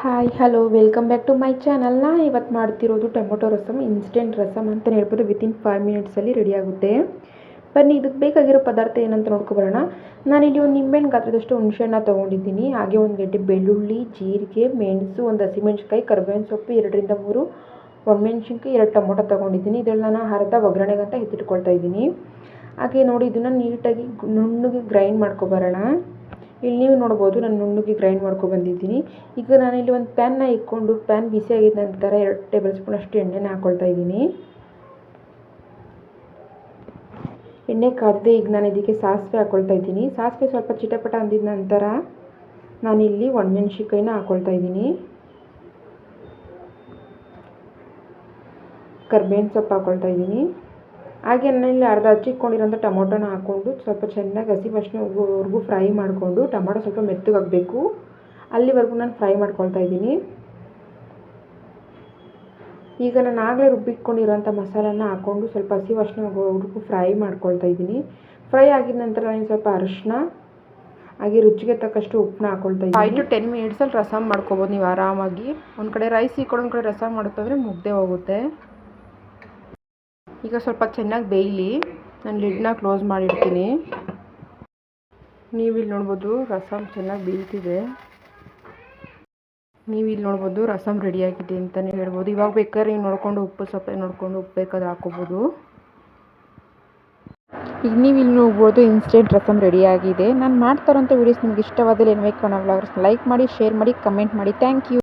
Hi hello welcome back to my channel ನಾ ಇವತ್ತು ಮಾಡ್ತಿರೋದು ಟೊಮೊಟೊ ರಸಮ್ ಇನ್ಸ್ಟೆಂಟ್ ರಸಮ್ ಅಂತ ಹೇಳ್ಬೋದು. ವಿತಿನ್ ಫೈವ್ ಮಿನಿಟ್ಸಲ್ಲಿ ರೆಡಿ ಆಗುತ್ತೆ. ಬನ್ನಿ ಇದಕ್ಕೆ ಬೇಕಾಗಿರೋ ಪದಾರ್ಥ ಏನಂತ ನೋಡ್ಕೊಬರೋಣ ನಾನಿಲ್ಲಿ ಒಂದು ನಿಂಬೆಹಣ್ಣು ಗಾತ್ರದಷ್ಟು ಹುಣಸೆಹಣ್ಣ ತೊಗೊಂಡಿದ್ದೀನಿ. ಹಾಗೆ ಒಂದು ಗಡ್ಡೆ ಬೆಳ್ಳುಳ್ಳಿ, ಜೀರಿಗೆ, ಮೆಣಸು, ಒಂದು ಹಸಿಮೆಣ್ಸಿಕಾಯಿ ಕರ್ಬೇವಿನ ಸೊಪ್ಪು, ಎರಡರಿಂದ ಮೂರು ಒಣಮೆಣ್ಸಿನ್ಕಾಯಿ, ಎರಡು ಟೊಮೊಟೊ ತೊಗೊಂಡಿದ್ದೀನಿ. ಇದರಲ್ಲಿ ನಾನು ಅರ್ಧ ಒಗ್ಗರಣೆಗಂತ ಎತ್ತಿಟ್ಕೊಳ್ತಾ ಇದ್ದೀನಿ. ಹಾಗೆ ನೋಡಿ, ಇದನ್ನು ನೀಟಾಗಿ ನುಣ್ಣಗೆ ಗ್ರೈಂಡ್ ಮಾಡ್ಕೊಬರೋಣ ಇಲ್ಲಿ ನೀವು ನೋಡ್ಬೋದು ನಾನು ನುಣ್ಣಗೆ ಗ್ರೈಂಡ್ ಬಂದಿದ್ದೀನಿ. ಈಗ ನಾನಿಲ್ಲಿ ಒಂದು ಪ್ಯಾನ್ನ ಇಟ್ಕೊಂಡು ಪ್ಯಾನ್ ಬಿಸಿ ಆಗಿದ ನಂತರ ಎರಡು ಟೇಬಲ್ ಸ್ಪೂನ್ ಅಷ್ಟು ಎಣ್ಣೆನ ಹಾಕ್ಕೊಳ್ತಾ ಇದ್ದೀನಿ. ಎಣ್ಣೆ ಕಾದಿದೆ ಈಗ ನಾನು ಇದಕ್ಕೆ ಸಾಸಿವೆ ಹಾಕ್ಕೊಳ್ತಾ ಇದ್ದೀನಿ. ಸಾಸಿವೆ ಸ್ವಲ್ಪ ಚಿಟಪಟ ಅಂದಿದ ನಂತರ ನಾನಿಲ್ಲಿ ಒಣಮೆಣ್ಸಿನ್ಕಾಯಿನ ಹಾಕ್ಕೊಳ್ತಾ ಇದ್ದೀನಿ. ಕರ್ಬೇವಿನ ಸೊಪ್ಪು ಹಾಕ್ಕೊಳ್ತಾ ಇದ್ದೀನಿ. ಹಾಗೆ ನಾನಿಲ್ಲಿ ಅರ್ಧ ಹಚ್ಚಿಟ್ಕೊಂಡಿರೋಂಥ ಟೊಮೊಟೊನ ಹಾಕ್ಕೊಂಡು ಸ್ವಲ್ಪ ಚೆನ್ನಾಗಿ ಹಸಿ ವಾಸನೆವರೆಗೂ ಫ್ರೈ ಮಾಡಿಕೊಂಡು ಟೊಮೊಟೊ ಸ್ವಲ್ಪ ಮೆತ್ತಗಾಗಬೇಕು. ಅಲ್ಲಿವರೆಗೂ ನಾನು ಫ್ರೈ ಮಾಡ್ಕೊಳ್ತಾ ಇದ್ದೀನಿ. ಈಗ ನಾನು ಆಗಲೇ ರುಬ್ಬಿಟ್ಕೊಂಡಿರೋಂಥ ಮಸಾಲನ ಹಾಕ್ಕೊಂಡು ಸ್ವಲ್ಪ ಹಸಿ ವಾಸನೆವರೆಗೂ ಫ್ರೈ ಮಾಡ್ಕೊಳ್ತಾ ಇದ್ದೀನಿ. ಫ್ರೈ ಆಗಿದ ನಂತರ ನಾನು ಸ್ವಲ್ಪ ಅರಿಶಿನ, ಹಾಗೆ ರುಚಿಗೆ ತಕ್ಕಷ್ಟು ಉಪ್ಪನ್ನ ಹಾಕ್ಕೊಳ್ತಾ ಇದ್ದೀನಿ. ಫೈವ್ ಟು ಟೆನ್ ಮಿನಿಟ್ಸಲ್ಲಿ ರಸಮ್ ಮಾಡ್ಕೊಬೋದು ನೀವು ಆರಾಮಾಗಿ. ಒಂದು ಕಡೆ ರೈಸ್ ಇಕ್ಕೊಂಡು ಒಂದು ಕಡೆ ರಸಮ್ ಮಾಡುತ್ತಂದರೆ ಮುಗ್ದೇ ಹೋಗುತ್ತೆ. ಈಗ ಸ್ವಲ್ಪ ಚೆನ್ನಾಗಿ ಬೇಯಲಿ. ನಾನು ಲಿಡ್ನ ಕ್ಲೋಸ್ ಮಾಡಿಡ್ತೀನಿ. ನೀವು ಇಲ್ಲಿ ನೋಡ್ಬೋದು ರಸಮ್ ಚೆನ್ನಾಗಿ ಬೇಯ್ತಿದೆ ನೀವು ಇಲ್ಲಿ ನೋಡ್ಬೋದು ರಸಮ್ ರೆಡಿಯಾಗಿದೆ ಅಂತಲೇ ಹೇಳ್ಬೋದು. ಇವಾಗ ಬೇಕಾದ್ರೆ ನೀವು ನೋಡಿಕೊಂಡು ಉಪ್ಪು ಸ್ವಲ್ಪ ನೋಡಿಕೊಂಡು ಉಪ್ಪು ಬೇಕಾದ್ರೆ ಹಾಕೋಬೋದು. ಈಗ ನೀವು ಇಲ್ಲಿ ನೋಡ್ಬೋದು ಇನ್ಸ್ಟೆಂಟ್ ರಸಮ್ ರೆಡಿಯಾಗಿದೆ ನಾನು ಮಾಡ್ತಾರಂಥ ವೀಡಿಯೋಸ್ ನಿಮ್ಗೆ ಇಷ್ಟವಾದಲ್ಲಿ ಏನು ಬೇಕು ಲೈಕ್ ಮಾಡಿ ಶೇರ್ ಮಾಡಿ ಕಮೆಂಟ್ ಮಾಡಿ. Thank you